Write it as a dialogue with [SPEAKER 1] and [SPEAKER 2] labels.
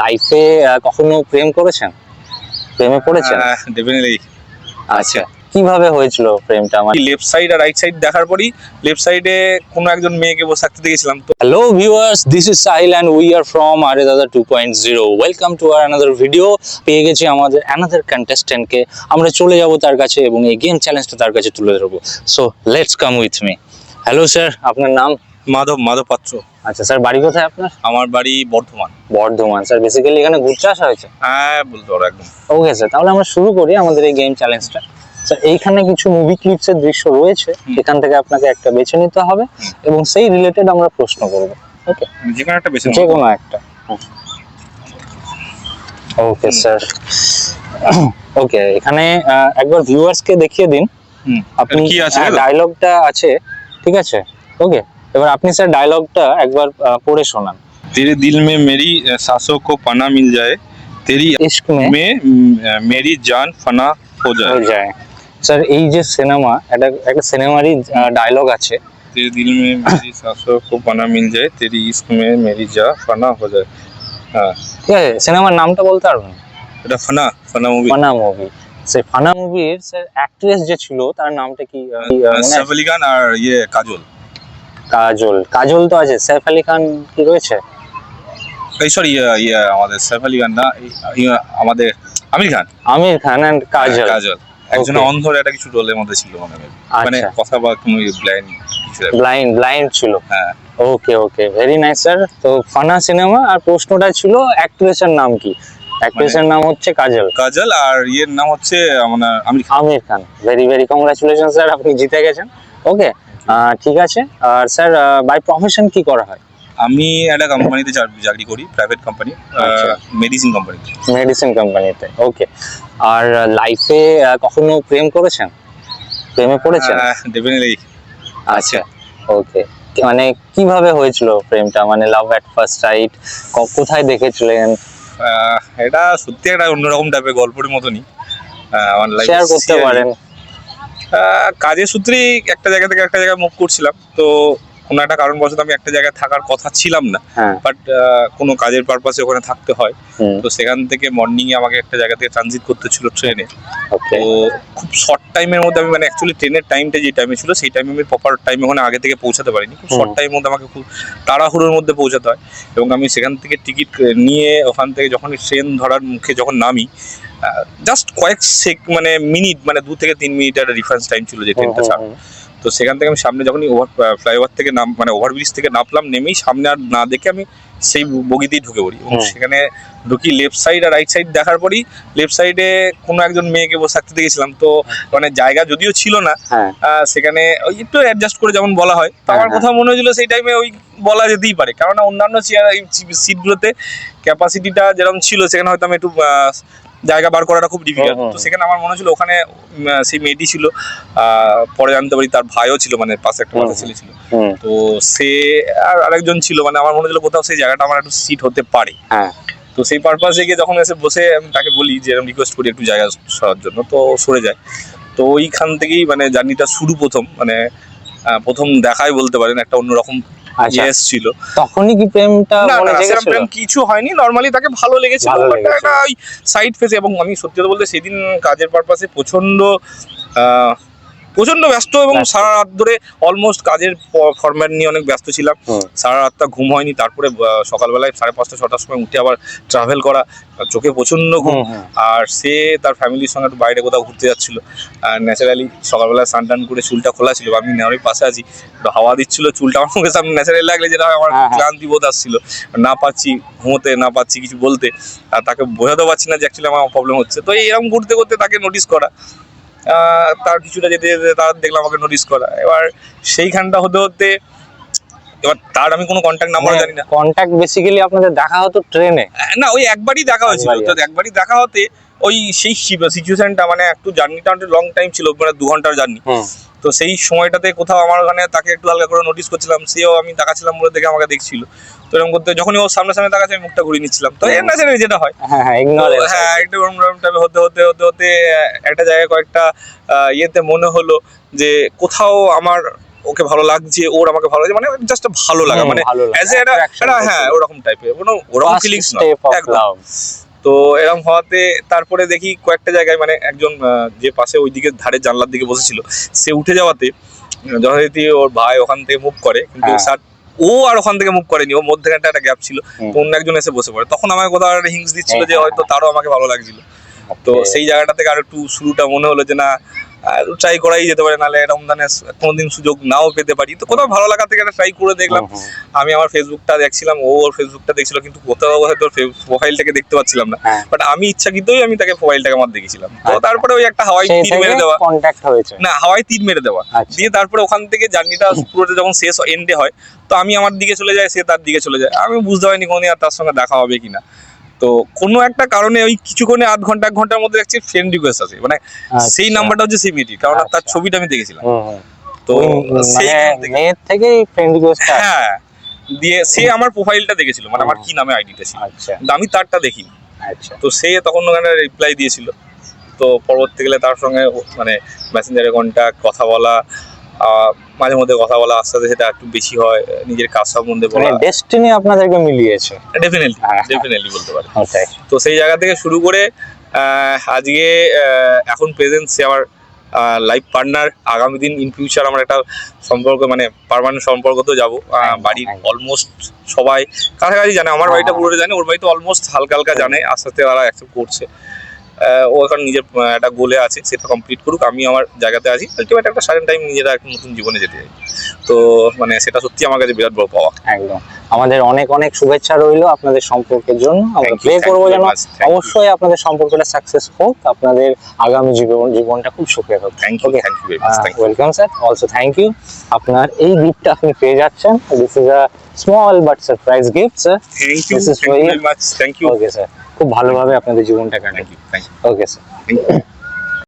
[SPEAKER 1] লাইফে কখনো প্রেম করেছেন? প্রেমে পড়েছেন?
[SPEAKER 2] ডেফিনেটলি
[SPEAKER 1] আচ্ছা কীভাবে হয়েছিল প্রেমটা আমার?
[SPEAKER 2] লেফট সাইড আর রাইট সাইড দেখার পরই লেফট সাইডে কোনো একজন মেয়েকে বসে থাকতে দেখেছিলাম। তো
[SPEAKER 1] hello viewers this is Sahil and we are from আরে দাদা two point zero welcome to our another video পেয়ে গেছি আমাদের অ্যানাদার কন্টেস্টেন্টকে আমরা চলে যাব তার কাছে এবং এই গেম চ্যালেঞ্জটা তার কাছে তুলে ধরবো। So let's come with me hello sir আপনার নাম?
[SPEAKER 2] মাধব মাধব পাত্র।
[SPEAKER 1] আচ্ছা স্যার বাড়ি কোথায় আপনার?
[SPEAKER 2] আমার বাড়ি বর্ধমান।
[SPEAKER 1] বর্ধমান স্যার বেসিক্যালি এখানে ঘুরতে আসা হয়েছে?
[SPEAKER 2] হ্যাঁ বলতে পারো একদম।
[SPEAKER 1] ওকে স্যার তাহলে আমরা শুরু করি আমাদের এই গেম চ্যালেঞ্জটা স্যার এইখানে কিছু মুভি ক্লিপসের দৃশ্য রয়েছে। এখান থেকে আপনাকে একটা বেছে নিতে হবে এবং সেই রিলেটেড আমরা প্রশ্ন করব ওকে
[SPEAKER 2] যে কোনো একটা বেশি
[SPEAKER 1] যে কোনো একটা ওকে স্যার। ওকে এখানে একবার ভিউয়ার্সকে দেখিয়ে দিন। আপনি
[SPEAKER 2] কি আছে
[SPEAKER 1] ডায়লগটা আছে ঠিক আছে? ওকে এবার আপনি স্যার ডায়লগটা একবার আহ, পড়ে শোনান
[SPEAKER 2] तेरे दिल में मेरी अ, सांसों को पना मिल जाए तेरी
[SPEAKER 1] ইশক মে
[SPEAKER 2] में म, अ, मेरी जान फना हो जाए
[SPEAKER 1] হয়ে যায় স্যার এই যে সিনেমা একটা একটা সিনেমারই ডায়লগ আছে
[SPEAKER 2] तेरे दिल में मेरी सांसों को पना मिल जाए तेरी इश्क में मेरी जान फना हो जाए হ্যাঁ
[SPEAKER 1] ঠিক আছে সিনেমার নামটা বলতে পারবেন
[SPEAKER 2] এটা ফানা ফানা মুভি
[SPEAKER 1] ফানা মুভি সেই ফানা মুভির স্যার অ্যাক্ট্রেস যে ছিল তার নামটা কি আহ, কি, আহ, মনে আছে?
[SPEAKER 2] সাইফ আলি খান আর ইয়ে কাজল
[SPEAKER 1] কাজল। কাজল তো আছে সাইফ আলি খান কি রয়েছে?
[SPEAKER 2] এই সরি ইয়া আমাদের সাইফ আলি খান না ইয়ে, আমাদের আমির খান।
[SPEAKER 1] আমির খান অ্যান্ড কাজল।
[SPEAKER 2] কাজল। একজন. অন্ধর একটা কিছু রোলের মধ্যে ছিল মনে হয়। মানে
[SPEAKER 1] আচ্ছা।
[SPEAKER 2] কথা বা কোনো ব্লাইন্ড
[SPEAKER 1] ব্লাইন্ড ব্লাইন্ড ছিল।
[SPEAKER 2] হ্যাঁ।
[SPEAKER 1] Okay okay very nice sir তো ফানা সিনেমা আর প্রশ্নটা ছিল অ্যাক্ট্রেসের নাম কি? অ্যাক্ট্রেসের নাম হচ্ছে কাজল।
[SPEAKER 2] কাজল আর ইয়ের নাম হচ্ছে আমার Aamir Khan.
[SPEAKER 1] Aamir Khan. Very very congratulation sir আপনি জিতে গেছেন। ওকে ঠিক আছে। আর স্যার বাই প্রফেশন কি করা হয়?
[SPEAKER 2] আমি একটা কোম্পানিতে চাকরি করি private
[SPEAKER 1] company.
[SPEAKER 2] Medicine company
[SPEAKER 1] medicine কোম্পানিতে ওকে আর লাইফে কখনো প্রেম করেছেন? প্রেমে পড়েছেন?
[SPEAKER 2] ডেফিনেটলি
[SPEAKER 1] আচ্ছা ওকে মানে কীভাবে হয়েছিল প্রেমটা? মানে লাভ এট ফার্স্ট সাইট কোথায় দেখেছিলেন?
[SPEAKER 2] এটা সত্যি একটা অন্যরকম টাইপের গল্পের মতনই। আমার লাইফ
[SPEAKER 1] শেয়ার করতে পারেন।
[SPEAKER 2] কাজের সূত্রেই একটা জায়গা থেকে একটা জায়গায় মুভ করছিলাম। তো কোনো একটা কারণবশত আমি একটা জায়গায় থাকার কথা ছিলাম না।
[SPEAKER 1] হ্যাঁ।
[SPEAKER 2] বাট কোনো কাজের পারপাসে ওখানে থাকতে হয়। তো সেখান থেকে মর্নিং এ আমাকে একটা জায়গা থেকে ট্রানজিট করতে ছিল ট্রেনে তো খুব শর্ট টাইমের মধ্যে আমি মানে অ্যাকচুয়ালি ট্রেনের টাইমটা যে টাইমে ছিল সেই টাইমে আমি প্রপার টাইমে ওখানে আগে থেকে পৌঁছাতে পারিনি। খুব শর্ট টাইমের মধ্যে আমাকে খুব তাড়াহুড়োর মধ্যে পৌঁছাতে হয়। এবং আমি সেখান থেকে টিকিট নিয়ে ওখান থেকে যখন ট্রেন ধরার মুখে যখন নামি জাস্ট কয়েক সেক মানে মিনিট মানে দু থেকে তিন মিনিট একটা ডিফারেন্স টাইম ছিল যে ট্রেনটা ছাড় তো সেখান থেকে আমি সামনে যখনই ওভার ফ্লাইওভার থেকে নাম মানে ওভারব্রিজ থেকে নামলাম নেমেই সামনে আর না দেখে আমি সেই বগিতেই ঢুকে পড়ি। এবং সেখানে ঢুকি লেফট সাইড আর রাইট সাইড দেখার পরই লেফট সাইডে কোনো একজন মেয়েকে বসে থাকতে দেখেছিলাম। তো মানে জায়গা যদিও ছিল না
[SPEAKER 1] হ্যাঁ।
[SPEAKER 2] সেখানে ওই একটু অ্যাডজাস্ট করে যেমন বলা হয়। তো আমার
[SPEAKER 1] হ্যাঁ,
[SPEAKER 2] কোথাও মনে হয়েছিল সেই টাইমে ওই বলা যেতেই পারে। কেননা অন্যান্য চেয়ার সিটগুলোতে ক্যাপাসিটিটা যেরকম ছিল সেখানে হয়তো আমি একটু জায়গা বার করাটা খুব ডিফিকাল্ট
[SPEAKER 1] হুম, হুম,
[SPEAKER 2] তো সেখানে আমার মনে হচ্ছিল ওখানে সেই মেয়েটি ছিল পরে জানতে পারি তার ভাইও ছিল মানে পাশে একটা বাচ্চা ছেলে ছিল। তো সে আর আরেকজন ছিল মানে আমার মনে হচ্ছিল কোথাও সেই জায়গাটা আমার একটু সিট হতে পারে।
[SPEAKER 1] হ্যাঁ।
[SPEAKER 2] তো সেই পারপাসে গিয়ে যখন এসে বসে আমি তাকে বলি যে এরকম রিকোয়েস্ট করি একটু জায়গা সরার জন্য তো সরে যায়। তো ওইখান থেকেই মানে জার্নিটা শুরু প্রথম মানে প্রথম দেখাই বলতে পারেন একটা অন্যরকম
[SPEAKER 1] আচ্ছা।
[SPEAKER 2] ইয়েস ছিল
[SPEAKER 1] তখনই কি প্রেমটা মনে
[SPEAKER 2] না
[SPEAKER 1] জেগেছিল?
[SPEAKER 2] প্রেম কিছু হয়নি। নর্মালি তাকে ভালো লেগেছিল
[SPEAKER 1] বাট।
[SPEAKER 2] একটা সাইড ফেসে এবং আমি সত্যি কথা বলতে সেদিন কাজের পারপাসে প্রচণ্ড আহ, প্রচণ্ড ব্যস্ত এবং। সারা রাত ধরে অলমোস্ট কাজের ফরম্যাট নিয়ে অনেক ব্যস্ত ছিলাম। সারা রাতটা ঘুম হয়নি তারপরে সকালবেলায় সাড়ে পাঁচটা ছটার সময় উঠে আবার ট্রাভেল করা চোখে প্রচণ্ড ঘুম। আর সে তার ফ্যামিলির সঙ্গে একটু বাইরে কোথাও ঘুরতে যাচ্ছিল। আর ন্যাচারালি সকালবেলা স্নান টান করে চুলটা খোলা ছিল আমি নেওয়ারই পাশে আছি। একটু হাওয়া দিচ্ছিল চুলটা আমার মুখের সামনে ন্যাচারালি লাগলে যেটা আমার
[SPEAKER 1] হ্যাঁ, হ্যাঁ।
[SPEAKER 2] ক্লান্তি বোধ আসছিল। না পাচ্ছি ঘুমোতে না পাচ্ছি কিছু বলতে। আর তাকে বোঝাতে পারছি না যে অ্যাকচুয়ালি আমার প্রবলেম হচ্ছে। তো এরকম ঘুরতে করতে তাকে নোটিস করা। তার কিছুটা যেতে যেতে তার দেখলাম আমাকে নোটিস করা। এবার সেইখানটা হতে হতে এবার তার আমি কোনো কন্ট্যাক্ট নাম্বার জানি না।
[SPEAKER 1] কন্ট্যাক্ট বেসিক্যালি আপনাদের দেখা হতো ট্রেনে
[SPEAKER 2] না ওই একবারই দেখা হয়েছিল।
[SPEAKER 1] একবারই
[SPEAKER 2] তো একবারই দেখা হতে ওই সেই সিচুয়েশনটা মানে একটু জার্নিটা অনেক লং টাইম ছিল মানে দু ঘণ্টার জার্নি তো সেই সময়টাতে কোথাও আমার ওখানে তাকে একটু হালকা করে নোটিস করছিলাম সেও আমি তাকাচ্ছিলাম বলে দেখে আমাকে দেখছিল। তো এরকম করতে যখনই ও সামনে সামনে তাকাচ্ছে আমি মুখটা ঘুরিয়ে নিচ্ছিলাম। তো এর না যেটা হয়?
[SPEAKER 1] হ্যাঁ হ্যাঁ
[SPEAKER 2] হ্যাঁ একটু হতে হতে হতে হতে একটা জায়গায় কয়েকটা ইয়েতে মনে হলো যে কোথাও আমার ওকে ভালো লাগছে ওর আমাকে ভালো লাগছে মানে জাস্ট ভালো লাগা মানে অ্যাজ একটা একটা হ্যাঁ ওরকম টাইপের কোনো ওরকম ফিলিংস না একদম. তো এরকম হওয়াতে তারপরে দেখি কয়েকটা জায়গায় মানে একজন যে পাশে ওই দিকে ধারে জানলার দিকে বসেছিল সে উঠে যাওয়াতে যথারীতি ওর ভাই ওখান থেকে মুভ করে কিন্তু
[SPEAKER 1] হ্যাঁ।
[SPEAKER 2] স্যার ও আর ওখান থেকে মুভ করেনি ওর মধ্যে একটা গ্যাপ ছিল তো অন্য একজন এসে বসে পড়ে। তখন আমাকে কোথাও একটা হিংস দিচ্ছিল যে
[SPEAKER 1] হ্যাঁ,
[SPEAKER 2] হয়তো তারও আমাকে ভালো লাগছিল। তো সেই জায়গাটা থেকে আর একটু শুরুটা মনে হলো যে না ট্রাই করাই যেতে পারে নাহলে এরকম ধরনের কোনোদিন সুযোগ নাও পেতে পারি। তো কোথাও ভালো লাগা থেকে একটা ট্রাই করে দেখলাম। আমি আমার ফেসবুকটা দেখছিলাম ও ওর ফেসবুকটা দেখছিল কিন্তু কোথাও হয়তো প্রোফাইলটাকে দেখতে পাচ্ছিলাম না।
[SPEAKER 1] হ্যাঁ।
[SPEAKER 2] বাট আমি ইচ্ছা ইচ্ছাকৃতই আমি তাকে প্রোফাইলটাকে আমার দেখেছিলাম। তো
[SPEAKER 1] আচ্ছা।
[SPEAKER 2] তারপরে ওই একটা হাওয়াই তীর মেরে দেওয়া। না হাওয়াই তীর মেরে দেওয়া।
[SPEAKER 1] আচ্ছা।
[SPEAKER 2] দিয়ে তারপরে ওখান থেকে জার্নিটা পুরোটা যখন শেষ এন্ডে হয় তো আমি আমার দিকে চলে যাই সে তার দিকে চলে যায়। আমি বুঝতে পারিনি কোনদিন আর তার সঙ্গে দেখা হবে কিনা। তো কোনো একটা কারণে ওই কিছুক্ষণে আধ ঘণ্টা এক ঘণ্টার মধ্যে দেখছি ফ্রেন্ড রিকোয়েস্ট আছে। মানে সেই
[SPEAKER 1] আচ্ছা।
[SPEAKER 2] নাম্বারটা হচ্ছে সেই মেয়েটির কারণ তার
[SPEAKER 1] আচ্ছা।
[SPEAKER 2] ছবিটা আমি দেখেছিলাম। তো সেই
[SPEAKER 1] মেয়ের থেকেই ফ্রেন্ড রিকোয়েস্ট
[SPEAKER 2] হ্যাঁ। দিয়ে সে আমার প্রোফাইলটা দেখেছিল মানে আমার কি নামে আইডিটা ছিল।
[SPEAKER 1] আচ্ছা।
[SPEAKER 2] আমি তারটা দেখিনি।
[SPEAKER 1] আচ্ছা।
[SPEAKER 2] তো সে তখন ওখানে রিপ্লাই দিয়েছিল। তো পরবর্তীকালে তার সঙ্গে মানে মেসেঞ্জারে কন্ট্যাক্ট কথা বলা মাঝে মধ্যে কথা বলা আস্তে আস্তে সেটা একটু বেশি হয় নিজের কাজ সম্বন্ধে
[SPEAKER 1] মানে
[SPEAKER 2] বলা।
[SPEAKER 1] ডেস্টিনি আপনাদেরকে মিলিয়েছে।
[SPEAKER 2] ডেফিনেটলি
[SPEAKER 1] হ্যাঁ।
[SPEAKER 2] ডেফিনেটলি বলতে পারে তো সেই জায়গা থেকে শুরু করে আজকে এখন প্রেজেন্ট সে আমার লাইফ পার্টনার আগামী দিন ইন ফিউচার আমার একটা সম্পর্ক মানে পার্মানেন্ট সম্পর্ক তো যাব। বাড়ির অলমোস্ট সবাই কাছাকাছি জানে আমার বাড়িটা
[SPEAKER 1] হ্যাঁ।
[SPEAKER 2] পুরোটা জানে ওর বাড়ি তো অলমোস্ট হালকা হালকা জানে আস্তে আস্তে তারা অ্যাকসেপ্ট করছে। ও এখন নিজের একটা গোলে আছে সেটা কমপ্লিট করুক আমি আমার জায়গাতে আছি। আলটিমেট একটা সাডেন টাইম নিজেরা একটা নতুন জীবনে যেতে চাই। তো মানে সেটা সত্যি আমার কাছে বিরাট বড় পাওয়া।
[SPEAKER 1] একদম। আমাদের অনেক অনেক শুভেচ্ছা রইল আপনাদের সম্পর্কের জন্য। আমরা প্রে করব যেন. অবশ্যই আপনাদের সম্পর্কটা সাকসেস হোক। আপনাদের আগামী জীবন জীবনটা খুব সুখের হোক।
[SPEAKER 2] Thank you thank you
[SPEAKER 1] welcome sir also thank you আপনার এই গিফটটা আপনি পেয়ে যাচ্ছেন। This is a
[SPEAKER 2] small but
[SPEAKER 1] surprise gift
[SPEAKER 2] sir
[SPEAKER 1] thank
[SPEAKER 2] you
[SPEAKER 1] you
[SPEAKER 2] very much thank you
[SPEAKER 1] okay sir খুব ভালোভাবে আপনাদের জীবনটা কাটান
[SPEAKER 2] thank you thank you
[SPEAKER 1] okay sir
[SPEAKER 2] thank you